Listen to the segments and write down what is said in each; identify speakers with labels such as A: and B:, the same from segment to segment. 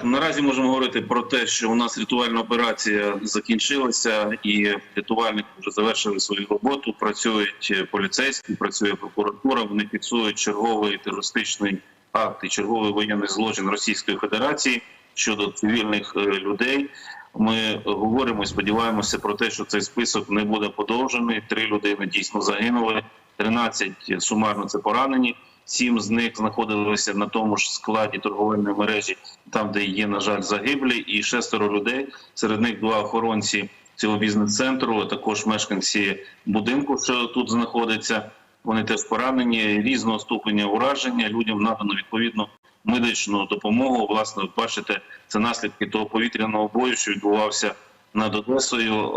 A: Так, наразі можемо говорити про те, що у нас рятувальна операція закінчилася, і рятувальники вже завершили свою роботу. Працюють е, поліцейські, працює прокуратура. Вони фіксують черговий терористичний акт і черговий воєнний злочин Російської Федерації щодо цивільних е, людей. Ми говоримо і сподіваємося про те, що цей список не буде подовжений. Три людини дійсно загинули, 13 сумарно це поранені. Сім з них знаходилися на тому ж складі торговельної мережі, там де є, на жаль, загиблі, і шестеро людей. Серед них два охоронці цього бізнес-центру, також мешканці будинку, що тут знаходиться. Вони теж поранені різного ступеня ураження. Людям надано відповідну медичну допомогу. Власне, бачите, це наслідки того повітряного бою, що відбувався над Одесою.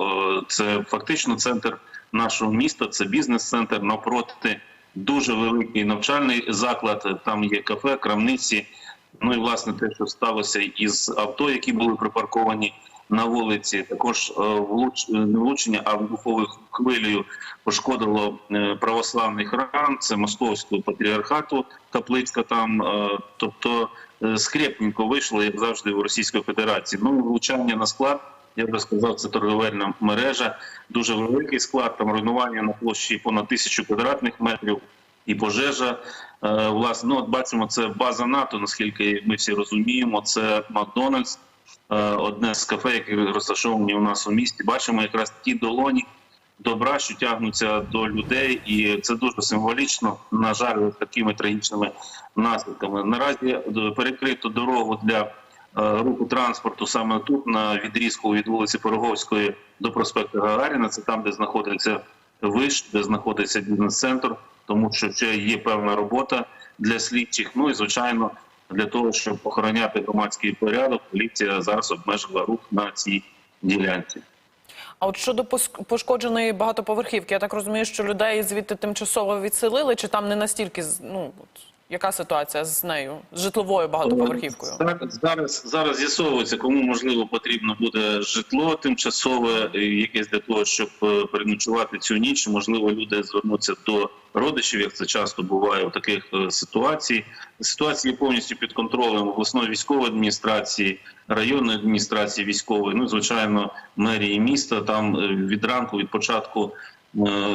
A: Це фактично центр нашого міста. Це бізнес-центр навпроти дуже великий навчальний заклад. Там є кафе, крамниці. Ну і власне те, що сталося із авто, які були припарковані на вулиці, також е, влуч... не влучення, а вибуховою хвилею пошкодило е, православний храм. Це московського патріархату, каплицька там. е, Тобто е, скрепненько вийшло, як завжди, в Російській Федерації. Ну, влучання на склад. Я вже сказав, це торговельна мережа, дуже великий склад. Там руйнування на площі понад тисячу квадратних метрів і пожежа. Е, Власне, ну от бачимо, це база НАТО. Наскільки ми всі розуміємо, це Макдональдс, е, одне з кафе, які розташовані у нас у місті. Бачимо якраз ті долоні добра, що тягнуться до людей, і це дуже символічно. На жаль, такими трагічними наслідками. Наразі е, перекрито дорогу для руху транспорту саме тут, на відрізку від вулиці Пироговської до проспекту Гагаріна. Це там, де знаходиться виш, де знаходиться бізнес-центр, тому що це є певна робота для слідчих. Ну і звичайно, для того, щоб охороняти громадський порядок, поліція зараз обмежила рух на цій ділянці.
B: А от щодо пошкодженої багатоповерхівки, я так розумію, що людей звідти тимчасово відселили, чи там не настільки ну от яка ситуація з нею, з житловою багатоповерхівкою?
A: Зараз зараз з'ясовується, кому можливо потрібно буде житло тимчасове, е, якесь для того, щоб е, переночувати цю ніч. Можливо, люди звернуться до родичів, як це часто буває у таких е, ситуацій. Ситуація повністю під контролем обласної військової адміністрації, районної адміністрації військової. Ну, звичайно, мерії міста. Там від ранку, від початку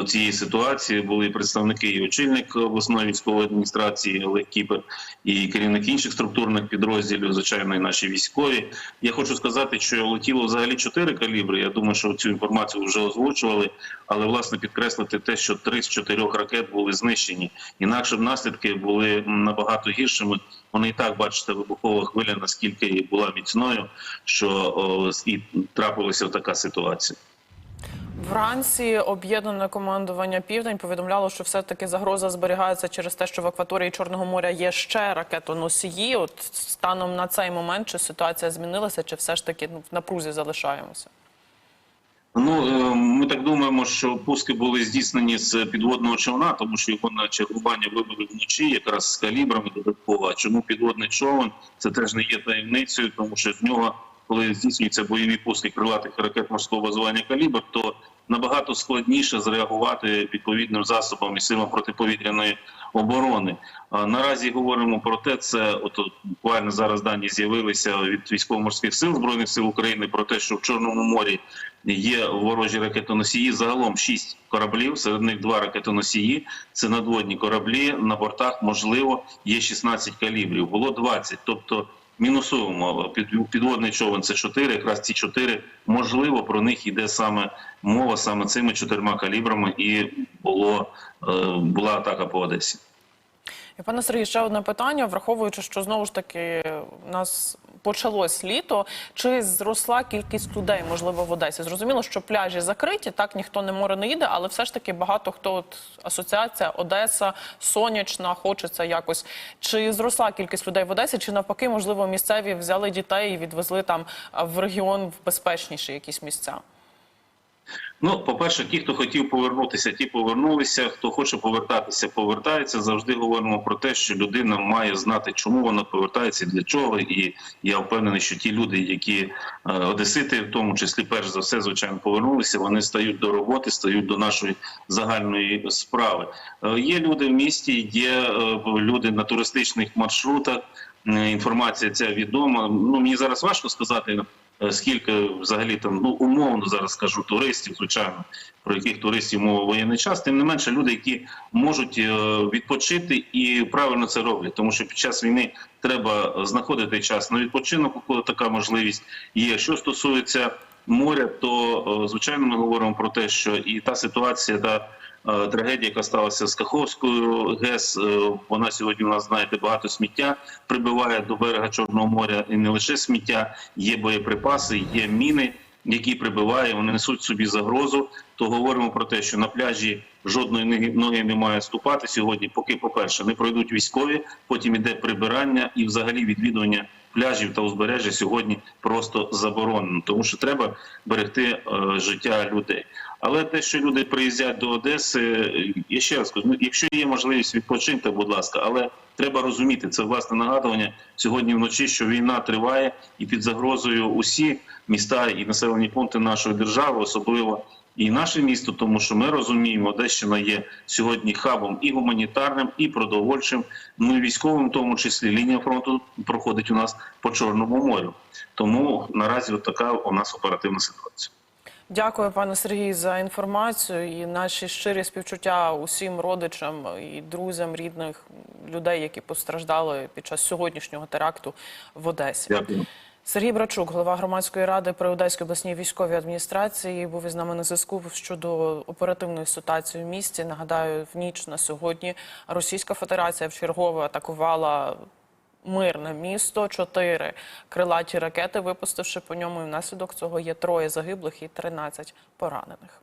A: цієї ситуації були представники і очільник обласної військової адміністрації Олег Кіпер, і керівник інших структурних підрозділів, звичайно, і наші військові. Я хочу сказати, що летіло взагалі чотири калібри. Я думаю, що цю інформацію вже озвучували, але власне підкреслити те, що три з чотирьох ракет були знищені. Інакше б наслідки були набагато гіршими. Вони і так бачите, вибухова хвиля наскільки була міцною, що і трапилася така ситуація.
B: Вранці об'єднане командування Південь повідомляло, що все таки загроза зберігається через те, що в акваторії Чорного моря є ще ракетоносії. От станом на цей момент чи ситуація змінилася, чи все ж таки ну, в напрузі залишаємося?
A: Ну е, ми так думаємо, що пуски були здійснені з підводного човна, тому що його на чергування вибили вночі, якраз з калібрами додатково. А чому підводний човен? Це теж не є таємницею, тому що з нього, коли здійснюються бойові пуски крилатих ракет морського базування калібр, то набагато складніше зреагувати відповідним засобам і силам протиповітряної оборони. Наразі говоримо про те, це от буквально зараз дані з'явилися від військово-морських сил збройних сил України про те, що в Чорному морі є ворожі ракетоносії. Загалом шість кораблів, серед них два ракетоносії. Це надводні кораблі. На бортах можливо є 16 калібрів. Було 20, тобто. Мінусуємо Під- підводний човен це 4, якраз ці 4, можливо, про них йде саме мова саме цими чотирма калібрами, і було е, була атака по Одесі.
B: Пане Сергій, ще одне питання, враховуючи, що знову ж таки нас почалось літо. Чи зросла кількість людей, можливо, в Одесі? Зрозуміло, що пляжі закриті, так ніхто не море не їде, але все ж таки багато хто от асоціація Одеса, сонячна, хочеться якось. Чи зросла кількість людей в Одесі, чи навпаки, можливо, місцеві взяли дітей і відвезли там в регіон в безпечніші якісь місця?
A: Ну, по-перше, ті, хто хотів повернутися, ті повернулися. Хто хоче повертатися, повертається. Завжди говоримо про те, що людина має знати, чому вона повертається, для чого. І я впевнений, що ті люди, які е, одесити, в тому числі, перш за все, звичайно, повернулися. Вони стають до роботи, стають до нашої загальної справи. Е, Є люди в місті, є е, люди на туристичних маршрутах. Е, інформація ця відома. Ну мені зараз важко сказати. е, Скільки взагалі там ну умовно зараз скажу туристів, звичайно, про яких туристів мова воєнний час, тим не менше люди, які можуть е, відпочити і правильно це роблять, тому що під час війни треба знаходити час на відпочинок, коли така можливість є. Що стосується моря, то е, звичайно ми говоримо про те, що і та ситуація, та е, трагедія, яка сталася з Каховською ГЕС, е, вона сьогодні у нас знаєте багато сміття прибиває до берега Чорного моря, і не лише сміття, є боєприпаси, є міни, які прибиває, вони несуть собі загрозу. То говоримо про те, що на пляжі жодної ноги- не має ступати сьогодні, поки, по-перше, не пройдуть військові, потім іде прибирання і взагалі відвідування пляжів та узбережжя сьогодні просто заборонено, тому що треба берегти е, життя людей. Але те, що люди приїздять до Одеси, е, я ще раз кажу, ну, якщо є можливість відпочиньте, будь ласка, але треба розуміти це власне нагадування сьогодні вночі, що війна триває і під загрозою усі міста і населені пункти нашої держави, особливо і наше місто, тому що ми розуміємо, Одещина є сьогодні хабом і гуманітарним, і продовольчим, ну і військовим, в тому числі лінія фронту проходить у нас по Чорному морю. Тому наразі от така у нас оперативна ситуація.
B: Дякую, пане Сергій, за інформацію і наші щирі співчуття усім родичам і друзям рідних людей, які постраждали під час сьогоднішнього теракту в Одесі.
A: Дякую.
B: Сергій Брачук, голова громадської ради при Одеській обласній військовій адміністрації, був із нами на зв'язку щодо оперативної ситуації в місті. Нагадаю, в ніч на сьогодні Російська Федерація вчергове атакувала мирне місто. Чотири крилаті ракети, випустивши по ньому. І внаслідок цього є троє загиблих і 13 поранених.